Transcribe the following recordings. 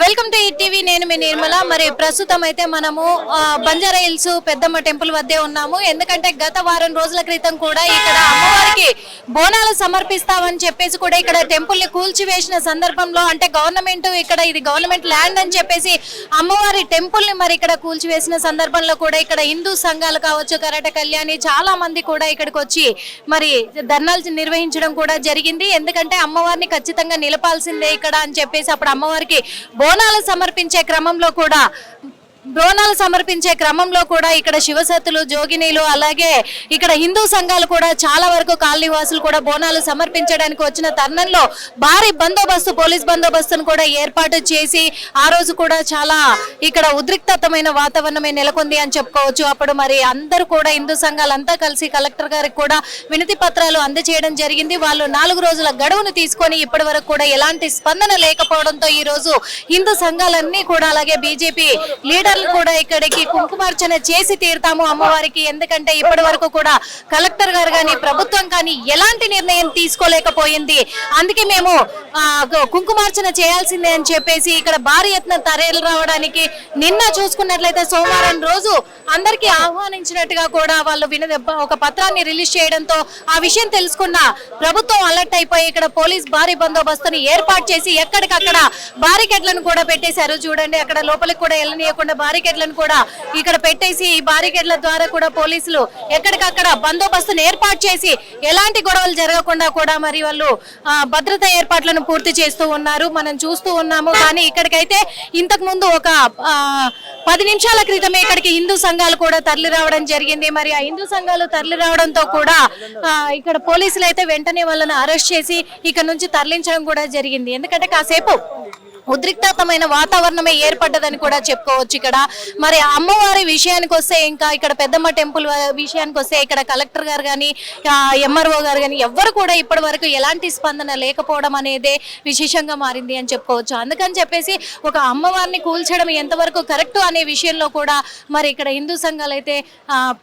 Welcome to ETV. నేను మీ నిర్మల. మరి ప్రస్తుతం అయితే మనము బంజారా హిల్స్ పెద్దమ్మ టెంపుల్ వద్దే ఉన్నాము. ఎందుకంటే గత వారం రోజుల క్రితం కూడా ఇక్కడ అమ్మవారికి బోనాలు సమర్పిస్తామని చెప్పేసి కూడా ఇక్కడ టెంపుల్ని కూల్చివేసిన సందర్భంలో అంటే గవర్నమెంట్ ఇక్కడ ఇది గవర్నమెంట్ ల్యాండ్ అని చెప్పేసి అమ్మవారి టెంపుల్ని మరి ఇక్కడ కూల్చివేసిన సందర్భంలో కూడా ఇక్కడ హిందూ సంఘాలు కావచ్చు కరాట కళ్యాణి చాలా మంది కూడా ఇక్కడికి వచ్చి మరి ధర్నాలు నిర్వహించడం కూడా జరిగింది. ఎందుకంటే అమ్మవారిని ఖచ్చితంగా నిలపాల్సిందే ఇక్కడ అని చెప్పేసి అప్పుడు అమ్మవారికి బోనాలు సమర్పించే క్రమంలో కూడా బోనాలు సమర్పించే క్రమంలో కూడా ఇక్కడ శివసత్తులు జోగినీలు అలాగే ఇక్కడ హిందూ సంఘాలు కూడా చాలా వరకు కాలనీవాసులు కూడా బోనాలు సమర్పించడానికి వచ్చిన తరుణంలో భారీ బందోబస్తు పోలీస్ బందోబస్తును కూడా ఏర్పాటు చేసి ఆ రోజు కూడా చాలా ఇక్కడ ఉద్రిక్తమైన వాతావరణమే నెలకొంది అని చెప్పుకోవచ్చు. అప్పుడు మరి అందరూ కూడా హిందూ సంఘాలంతా కలిసి కలెక్టర్ గారికి కూడా వినతి పత్రాలు అందజేయడం జరిగింది. వాళ్ళు నాలుగు రోజుల గడువును తీసుకొని ఇప్పటి వరకు కూడా ఎలాంటి స్పందన లేకపోవడంతో ఈ రోజు హిందూ సంఘాలన్నీ కూడా అలాగే బీజేపీ లీడర్ లీడర్లు కూడా ఇక్కడికి కుంకుమార్చన చేసి తీరుతాము అమ్మవారికి. ఎందుకంటే ఇప్పటి వరకు కూడా కలెక్టర్ గారు కానీ ప్రభుత్వం కానీ ఎలాంటి నిర్ణయం తీసుకోలేకపోయింది. అందుకే మేము ఆ, కుంకుమార్చన చేయాల్సిందే అని చెప్పేసి ఇక్కడ భారీ ఎత్తున తరలి రావడానికి నిన్న చూసుకున్నట్లయితే సోమవారం రోజు అందరికీ ఆహ్వానించినట్టుగా కూడా వాళ్ళు విన ఒక పత్రాన్ని రిలీజ్ చేయడంతో ఆ విషయం తెలుసుకున్న ప్రభుత్వం అలర్ట్ అయిపోయి ఇక్కడ పోలీస్ భారీ బందోబస్తుని ఏర్పాటు చేసి ఎక్కడికక్కడ బారికెట్లను కూడా పెట్టేశారు. చూడండి అక్కడ లోపలికి కూడా వెళ్ళనీయకుండా బారికేడ్లను కూడా ఇక్కడ పెట్టేసి ఈ బారికేడ్ల ద్వారా కూడా పోలీసులు ఎక్కడికక్కడ బందోబస్తును ఏర్పాటు చేసి ఎలాంటి గొడవలు జరగకుండా కూడా మరి వాళ్ళు భద్రతా ఏర్పాట్లను పూర్తి చేస్తూ ఉన్నారు. మనం చూస్తూ ఉన్నాము. కానీ ఇక్కడికైతే ఇంతకు ముందు ఒక పది నిమిషాల క్రితమే ఇక్కడికి హిందూ సంఘాలు కూడా తరలి రావడం జరిగింది. మరి ఆ హిందూ సంఘాలు తరలి రావడంతో కూడా ఇక్కడ పోలీసులు అయితే వెంటనే వాళ్ళని అరెస్ట్ చేసి ఇక్కడ నుంచి తరలించడం కూడా జరిగింది. ఎందుకంటే కాసేపు ఉద్రిక్తమైన వాతావరణమే ఏర్పడ్డదని కూడా చెప్పుకోవచ్చు ఇక్కడ. మరి అమ్మవారి విషయానికి వస్తే ఇంకా ఇక్కడ పెద్దమ్మ టెంపుల్ విషయానికి వస్తే ఇక్కడ కలెక్టర్ గారు కానీ ఎంఆర్ఓ గారు కానీ ఎవ్వరు కూడా ఇప్పటి వరకు ఎలాంటి స్పందన లేకపోవడం అనేదే విశేషంగా మారింది అని చెప్పుకోవచ్చు. అందుకని చెప్పేసి ఒక అమ్మవారిని కూల్చడం ఎంతవరకు కరెక్ట్ అనే విషయంలో కూడా మరి ఇక్కడ హిందూ సంఘాలు అయితే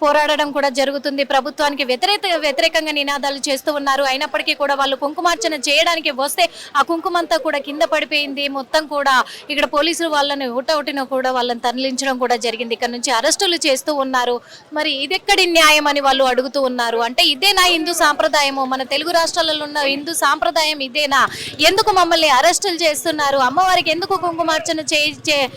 పోరాడడం కూడా జరుగుతుంది. ప్రభుత్వానికి వ్యతిరేక వ్యతిరేకంగా నినాదాలు చేస్తూ ఉన్నారు. అయినప్పటికీ కూడా వాళ్ళు కుంకుమార్చన చేయడానికి వస్తే ఆ కుంకుమంతా కూడా కింద పడిపోయింది. మొత్తం మొత్తం కూడా ఇక్కడ పోలీసులు వాళ్ళని ఊటౌటిన కూడా వాళ్ళని తరలించడం కూడా జరిగింది. ఇక్కడ నుంచి అరెస్టులు చేస్తూ ఉన్నారు. మరి ఇదెక్కడి న్యాయం అని వాళ్ళు అడుగుతూ ఉన్నారు. అంటే ఇదేనా హిందూ సాంప్రదాయము? మన తెలుగు రాష్ట్రాలలో ఉన్న హిందూ సాంప్రదాయం ఇదేనా? ఎందుకు మమ్మల్ని అరెస్టులు చేస్తున్నారు? అమ్మవారికి ఎందుకు కుంకుమార్చన చేయి చే-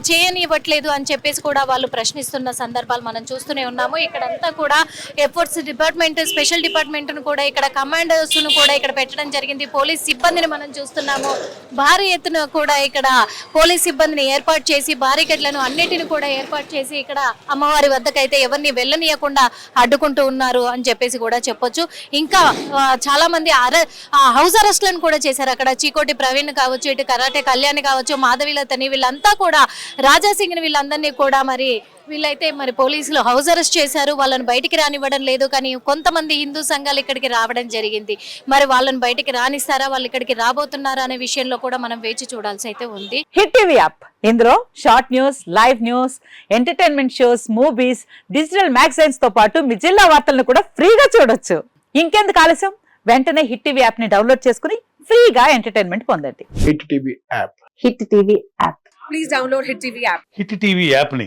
చేయనివ్వట్లేదు అని చెప్పేసి కూడా వాళ్ళు ప్రశ్నిస్తున్న సందర్భాలు మనం చూస్తూనే ఉన్నాము. ఇక్కడంతా కూడా ఎఫర్ట్స్ డిపార్ట్మెంట్ స్పెషల్ డిపార్ట్మెంట్ను కూడా ఇక్కడ కమాండర్స్ను కూడా ఇక్కడ పెట్టడం జరిగింది. పోలీస్ సిబ్బందిని మనం చూస్తున్నాము. భారీ ఎత్తున కూడా ఇక్కడ పోలీస్ సిబ్బందిని ఏర్పాటు చేసి బారికెట్లను అన్నిటిని కూడా ఏర్పాటు చేసి ఇక్కడ అమ్మవారి వద్దకైతే ఎవరిని వెళ్ళనీయకుండా అడ్డుకుంటూ ఉన్నారు అని చెప్పేసి కూడా చెప్పొచ్చు. ఇంకా చాలా మంది అర ఆ, హౌస్ అరెస్ట్లను కూడా చేశారు. అక్కడ చీకోటి ప్రవీణ్ కావచ్చు ఇటు కరాటే కళ్యాణ్ కావచ్చు మాధవీలతని వీళ్ళంతా కూడా రాజాసింగ్ని వీళ్ళందరినీ కూడా మరి వీళ్ళైతే మరి పోలీసులు హౌస్ అరెస్ట్ చేశారు. వాళ్ళని బయటికి రానివ్వడం లేదు కానీ కొంతమంది హిందూ సంఘాలు ఇక్కడికి రావడం జరిగింది. మరి వాళ్ళని బయటికి రానిస్తారా? వాళ్ళు ఇక్కడికి రాబోతున్నారా అనే విషయంలో కూడా మనం వేచి చూడాల్సి అయితే ఉంది. Hit TV app. ఇందులో short news live news entertainment shows movies digital మ్యాగజైన్స్తో పాటు మీ జిల్లా వార్తలను కూడా ఫ్రీగా చూడొచ్చు. ఇంకెందుకు ఆలస్యం? వెంటనే హిట్ టీవీ యాప్ని డౌన్లోడ్ చేసుకుని ఫ్రీగా ఎంటర్టైన్మెంట్ పొందండి. Hit TV app. Hit TV app. Please download Hit TV app. Hit TV యాప్ని